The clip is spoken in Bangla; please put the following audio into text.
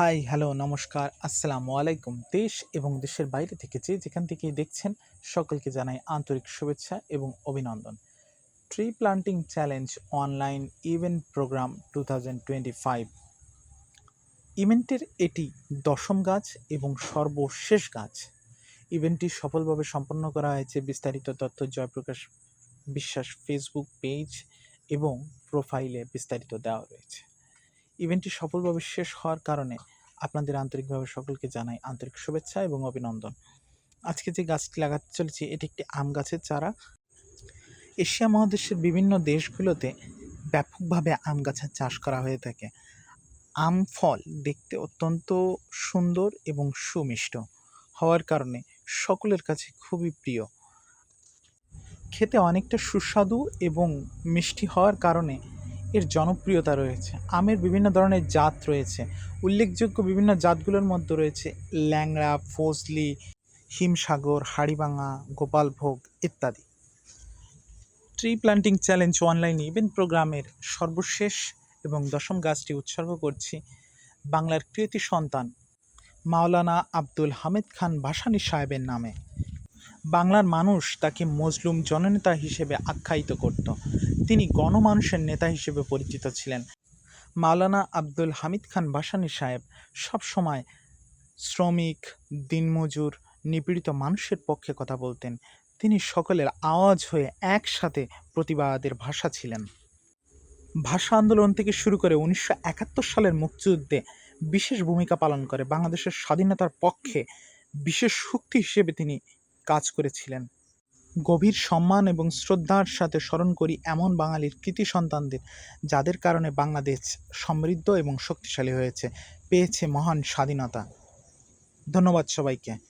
হাই হ্যালো নমস্কার, আসসালামু আলাইকুম। দেশ এবং দেশের বাইরে থেকে যে যেখান থেকে দেখছেন, সকলকে জানাই আন্তরিক শুভেচ্ছা এবং অভিনন্দন। Tree planting challenge online event programme two thousand twenty five ইভেন্টের এটি দশম গাছ এবং সর্বশেষ গাছ। ইভেন্টটি সফলভাবে সম্পন্ন করা হয়েছে বিস্তারিত তথ্য জয়প্রকাশ বিশ্বাস ফেসবুক পেজ এবং প্রোফাইলে বিস্তারিত দেওয়া রয়েছে। ইভেন্টটি সফলভাবে শেষ হওয়ার কারণে আপনাদের আন্তরিকভাবে সকলকে জানাই আন্তরিক শুভেচ্ছা এবং অভিনন্দন। আজকে যে গাছটি লাগাতে চলেছি, এটি একটি আম গাছের চারা। এশিয়া মহাদেশের বিভিন্ন দেশগুলোতে ব্যাপকভাবে আম গাছের চাষ করা হয়ে থাকে। আম ফল দেখতে অত্যন্ত সুন্দর এবং সুমিষ্ট হওয়ার কারণে সকলের কাছে খুবই প্রিয়। খেতে অনেকটা সুস্বাদু এবং মিষ্টি হওয়ার কারণে এর জনপ্রিয়তা রয়েছে। আমের বিভিন্ন ধরনের জাত রয়েছে। উল্লেখযোগ্য বিভিন্ন জাতগুলোর মধ্যে রয়েছে ল্যাংড়া, ফজলি, হিমসাগর, হাড়িভাঙা, গোপালভোগ ইত্যাদি। Tree planting challenge online event প্রোগ্রামের সর্বশেষ এবং দশম গাছটি উৎসর্গ করছি বাংলার কৃতি সন্তান মাওলানা আব্দুল হামিদ খান ভাসানী সাহেবের নামে। বাংলার মানুষ তাকে মজলুম জননেতা হিসেবে আখ্যায়িত করত। তিনি গণমানুষের নেতা হিসেবে পরিচিত ছিলেন। মাওলানা আব্দুল হামিদ খান ভাসানী সাহেব সবসময় শ্রমিক, দিনমজুর, নিপীড়িত মানুষের পক্ষে কথা বলতেন। তিনি সকলের আওয়াজ হয়ে একসাথে প্রতিবাদের ভাষা ছিলেন। ভাষা আন্দোলন থেকে শুরু করে উনিশশো একাত্তর সালের মুক্তিযুদ্ধে বিশেষ ভূমিকা পালন করে। বাংলাদেশের স্বাধীনতার পক্ষে বিশেষ শক্তি হিসেবে তিনি কাজ করেছিলেন। গভীর সম্মান এবং শ্রদ্ধার সাথে স্মরণ করি এমন বাঙালির কৃতি সন্তানদের, যাদের কারণে বাংলাদেশ সমৃদ্ধ এবং শক্তিশালী হয়েছে, পেয়েছে মহান স্বাধীনতা। ধন্যবাদ সবাইকে।